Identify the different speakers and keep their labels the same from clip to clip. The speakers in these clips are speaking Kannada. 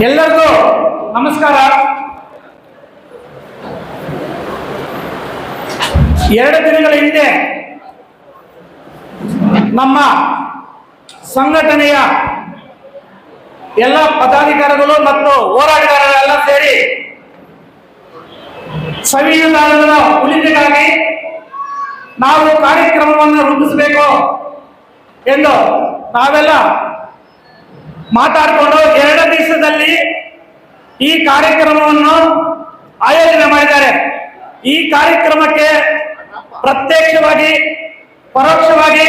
Speaker 1: ಎಲ್ಲರಿಗೂ ನಮಸ್ಕಾರ. ಎರಡು ದಿನಗಳ ಹಿಂದೆ ನಮ್ಮ ಸಂಘಟನೆಯ ಎಲ್ಲ ಪದಾಧಿಕಾರಿಗಳು ಮತ್ತು ಹೋರಾಟಗಾರರೆಲ್ಲ ಸೇರಿ ಸಂವಿಧಾನದ ಉಳಿವಿಗಾಗಿ ನಾವು ಕಾರ್ಯಕ್ರಮವನ್ನು ರೂಪಿಸಬೇಕು ಎಂದು ನಾವೆಲ್ಲ ಮಾತಾಡಿಕೊಂಡು ಎರಡು ದಿವಸದಲ್ಲಿ ಈ ಕಾರ್ಯಕ್ರಮವನ್ನು ಆಯೋಜನೆ ಮಾಡಿದ್ದಾರೆ. ಈ ಕಾರ್ಯಕ್ರಮಕ್ಕೆ ಪ್ರತ್ಯಕ್ಷವಾಗಿ, ಪರೋಕ್ಷವಾಗಿ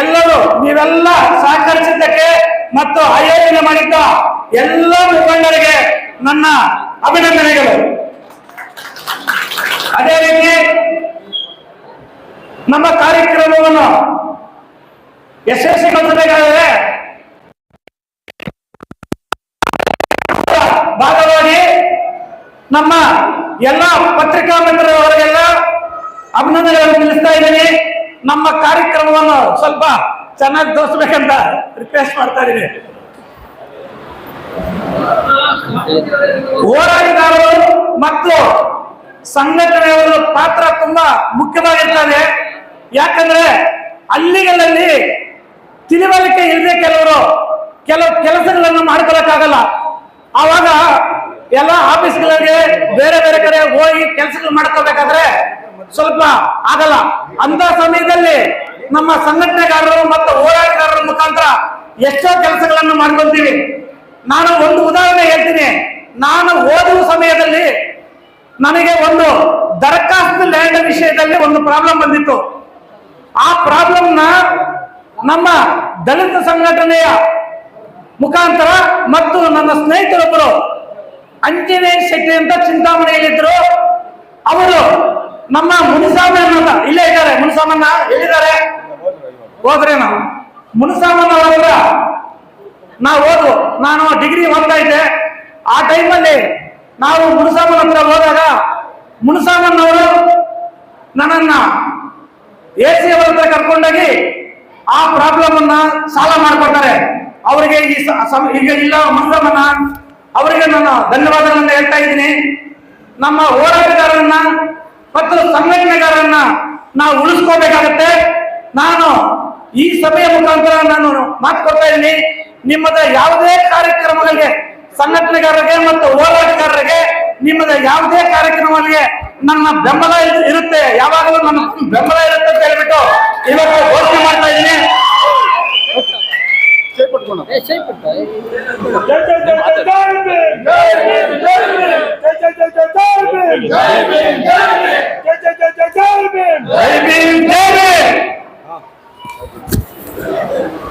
Speaker 1: ಎಲ್ಲರೂ ನೀವೆಲ್ಲ ಸಹಕರಿಸಿದ್ದಕ್ಕೆ ಮತ್ತು ಆಯೋಜನೆ ಮಾಡಿದ್ದ ಎಲ್ಲ ಮುಖಂಡರಿಗೆ ನನ್ನ ಅಭಿನಂದನೆಗಳು. ಅದೇ ರೀತಿ ನಮ್ಮ ಕಾರ್ಯಕ್ರಮವನ್ನು ಯಶಸ್ವಿಗೊಳಿಸಬೇಕಾದರೆ ನಮ್ಮ ಎಲ್ಲ ಪತ್ರಿಕಾ ಮಿತ್ರರವರಿಗೆಲ್ಲ ಅಭಿನಂದನೆಗಳನ್ನು ತಿಳಿಸ್ತಾ ಇದ್ದೀನಿ. ನಮ್ಮ ಕಾರ್ಯಕ್ರಮವನ್ನು ಸ್ವಲ್ಪ ಚೆನ್ನಾಗಿ ತೋರಿಸ್ಬೇಕಂತ ರಿಕ್ವೆಸ್ಟ್ ಮಾಡ್ತಾ ಇದ್ದೀನಿ. ಹೋರಾಟಗಾರರು ಮತ್ತು ಸಂಘಟನೆಯವರ ಪಾತ್ರ ತುಂಬಾ ಮುಖ್ಯವಾಗಿರ್ತದೆ. ಯಾಕಂದ್ರೆ ಹಳ್ಳಿಗಳಲ್ಲಿ ತಿಳಿವಳಿಕೆ ಇಲ್ಲದೆ ಕೆಲವರು ಕೆಲವು ಕೆಲಸಗಳನ್ನು ಮಾಡ್ಕೊಳಕ್ಕಾಗಲ್ಲ ಆವಾಗ ಎಲ್ಲ ಆಫೀಸ್ಗಳಿಗೆ ಬೇರೆ ಬೇರೆ ಕಡೆ ಹೋಗಿ ಕೆಲಸಗಳು ಮಾಡ್ಕೋಬೇಕಾದ್ರೆ ಸ್ವಲ್ಪ ಆಗಲ್ಲ. ಅಂತ ಸಮಯದಲ್ಲಿ ನಮ್ಮ ಸಂಘಟನೆಗಾರರು ಮತ್ತು ಹೋರಾಟಗಾರರ ಮುಖಾಂತರ ಎಷ್ಟೋ ಕೆಲಸಗಳನ್ನು ಮಾಡ್ಕೊಂತೀವಿ. ನಾನು ಒಂದು ಉದಾಹರಣೆ ಹೇಳ್ತೀನಿ. ನಾನು ಓದುವ ಸಮಯದಲ್ಲಿ ನನಗೆ ಒಂದು ದರಖಾಸ್ತು ಲ್ಯಾಂಡ್ ವಿಷಯದಲ್ಲಿ ಒಂದು ಪ್ರಾಬ್ಲಮ್ ಬಂದಿತ್ತು. ಆ ಪ್ರಾಬ್ಲಮ್ನ ನಮ್ಮ ದಲಿತ ಸಂಘಟನೆಯ ಮುಖಾಂತರ ಮತ್ತು ನನ್ನ ಸ್ನೇಹಿತರೊಬ್ಬರು ಅಂಜನೇಯ ಶೆಟ್ಟಿ ಅಂತ ಚಿಂತಾಮಣಿಯಲ್ಲಿದ್ದರು. ಅವರು ನಮ್ಮ ಮುನಿಸಾಮನ್ನ ಇಲ್ಲೇ ಇದ್ದಾರೆ ಮುನಿಸಾಮನ್ನ ಎಲ್ಲಿದ್ದಾರೆ? ನಾವು ಮುನಿಸಾಮನ್ನ ಅವರ ನಾವು ಓದು ನಾನು ಡಿಗ್ರಿ ಓದ್ತಾ ಇದ್ದೆ. ಆ ಟೈಮಲ್ಲಿ ನಾವು ಮುನಿಸಾಮನ್ ಹತ್ರ ಹೋದಾಗ ಮುನಿಸಾಮನ್ ಅವರು ನನ್ನನ್ನ ಎ ಸಿ ಅವರ ಹತ್ರ ಕರ್ಕೊಂಡೋಗಿ ಆ ಪ್ರಾಬ್ಲಮ್ ಅನ್ನ ಸಾಲ್ವ್ ಮಾಡ್ಕೊಡ್ತಾರೆ. ಅವರಿಗೆ ಈ ಈಗ ಇಲ್ಲ ಮುಸ್ಲಮನ ಅವರಿಗೆ ನಾನು ಧನ್ಯವಾದಗಳನ್ನು ಹೇಳ್ತಾ ಇದ್ದೀನಿ. ನಮ್ಮ ಹೋರಾಟಗಾರರನ್ನ ಮತ್ತು ಸಂಘಟನೆಗಾರರನ್ನ ನಾವು ಉಳಿಸ್ಕೋಬೇಕಾಗತ್ತೆ. ನಾನು ಈ ಸಭೆಯ ಮುಖಾಂತರ ನಾನು ಮಾತು ಕೊಡ್ತಾ ಇದ್ದೀನಿ. ನಿಮ್ಮದ ಯಾವುದೇ ಕಾರ್ಯಕ್ರಮಗಳಿಗೆ, ಸಂಘಟನೆಗಾರರಿಗೆ ಮತ್ತು ಹೋರಾಟಗಾರರಿಗೆ ನಿಮ್ಮದ ಯಾವುದೇ ಕಾರ್ಯಕ್ರಮಗಳಿಗೆ ನನ್ನ ಬೆಂಬಲ ಇರ್- ಇರುತ್ತೆ. ಯಾವಾಗಲೂ ನನ್ನ ಬೆಂಬಲ ಇರುತ್ತೆ ಅಂತ ಹೇಳ್ಬಿಟ್ಟು ಇವತ್ತು ಘೋಷಣೆ ಮಾಡ್ತಾ ಇದ್ದೀನಿ ಜೈ ಭೀಮ್, ಜೈ ಭೀಮ್.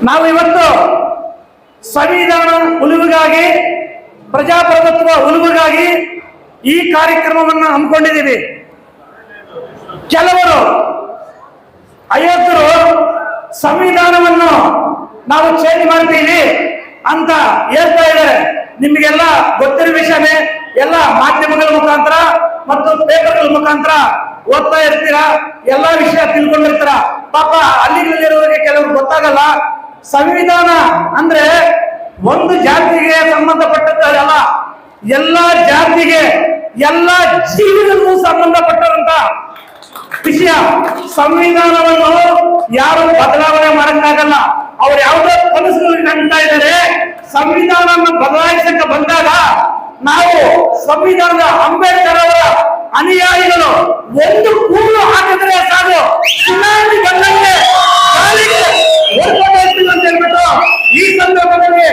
Speaker 1: ನಾವು ಇವತ್ತು ಸಂವಿಧಾನ ಉಳಿವಿಗಾಗಿ ಪ್ರಜಾಪ್ರಭುತ್ವ ಉಳಿವಿಗಾಗಿ ಈ ಕಾರ್ಯಕ್ರಮವನ್ನು ಹಮ್ಮಿಕೊಂಡಿದ್ದೀವಿ. ಕೆಲವರು ಅಯೋಧ್ಯರು ಸಂವಿಧಾನವನ್ನು ನಾವು ಚೇಂಜ್ ಮಾಡ್ತೀವಿ ಅಂತ ಹೇಳ್ತಾ ಇದ್ದಾರೆ. ನಿಮಗೆಲ್ಲ ಗೊತ್ತಿರೋ ವಿಷಯವೇ, ಎಲ್ಲ ಮಾಧ್ಯಮಗಳ ಮುಖಾಂತರ ಮತ್ತು ಪೇಪರ್ಗಳ ಮುಖಾಂತರ ಓದ್ತಾ ಇರ್ತೀರಾ? ಎಲ್ಲಾ ವಿಷಯ ತಿಳ್ಕೊಂಡಿರ್ತೀರ? ಪಾಪ ಹಳ್ಳಿಗಳಲ್ಲಿರುವವರಿಗೆ ಕೆಲವರು ಗೊತ್ತಾಗಲ್ಲ. ಸಂವಿಧಾನ ಅಂದ್ರೆ ಒಂದು ಜಾತಿಗೆ ಸಂಬಂಧಪಟ್ಟದ್ದಲ್ಲ. ಎಲ್ಲಾ ಜಾತಿಗೆ, ಎಲ್ಲಾ ಜೀವಿಗಳಿಗೂ ಸಂಬಂಧಪಟ್ಟಂತ ವಿಷಯ. ಸಂವಿಧಾನವನ್ನು ಯಾರು ಬದಲಾವಣೆ ಮಾಡಕ್ಕಾಗಲ್ಲ. ಅವ್ರು ಯಾವ್ದೋ ಕನಸುಗಳು ಕಾಣ್ತಾ ಇದ್ದಾರೆ. ಸಂವಿಧಾನವನ್ನು ಬದಲಾಯಿಸಕ್ಕೆ ಬಂದಾಗ ನಾವು ಸಂವಿಧಾನದ ಅಂಬೇಡ್ಕರ್ ಅವರ ಅನುಯಾಯಿಗಳು ಒಂದು ಕೂಳು ಹಾಕಿದ್ರೆ ಸಾಕು. ಚುನಾವಣೆ ಬಂದಂಗೆ ಅಂತ ಹೇಳ್ಬಿಟ್ಟು ಈ ಸಂದರ್ಭದಲ್ಲಿ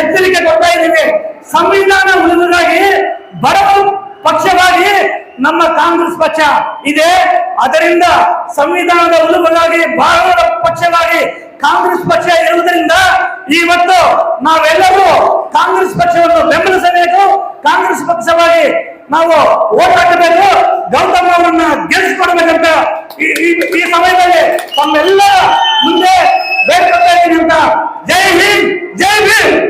Speaker 1: ಎಚ್ಚರಿಕೆ ಕೊಡ್ತಾ ಇದ್ದೀವಿ. ಸಂವಿಧಾನ ಉಳಿದಾಗಿ ಬಡವ ಪಕ್ಷವಾಗಿ ನಮ್ಮ ಕಾಂಗ್ರೆಸ್ ಪಕ್ಷ ಇದೆ. ಅದರಿಂದ ಸಂವಿಧಾನದ ಉಳಿವಾಗಿ ಬಹಳ ಪಕ್ಷವಾಗಿ ಕಾಂಗ್ರೆಸ್ ಪಕ್ಷ ಇರುವುದರಿಂದ ಇವತ್ತು ನಾವೆಲ್ಲರೂ ಕಾಂಗ್ರೆಸ್ ಪಕ್ಷವನ್ನು ಬೆಂಬಲಿಸಬೇಕು. ಕಾಂಗ್ರೆಸ್ ಪಕ್ಷವಾಗಿ ನಾವು ಓಟ್ ಹಾಕಬೇಕು. ಗೌತಮ್ ಅವರನ್ನ ಗೆಲ್ಲಿಸಿಕೊಡ್ಬೇಕಂತ ಈ- ಸಮಯದಲ್ಲಿ ತಮ್ಮೆಲ್ಲ ಮುಂದೆ ಬೇಡ್ಕೊಳ್ತಾ ಇದ್ದೀನಿ ಅಂತ. ಜೈ ಹಿಂದ್, ಜೈ ಭೀಮ್.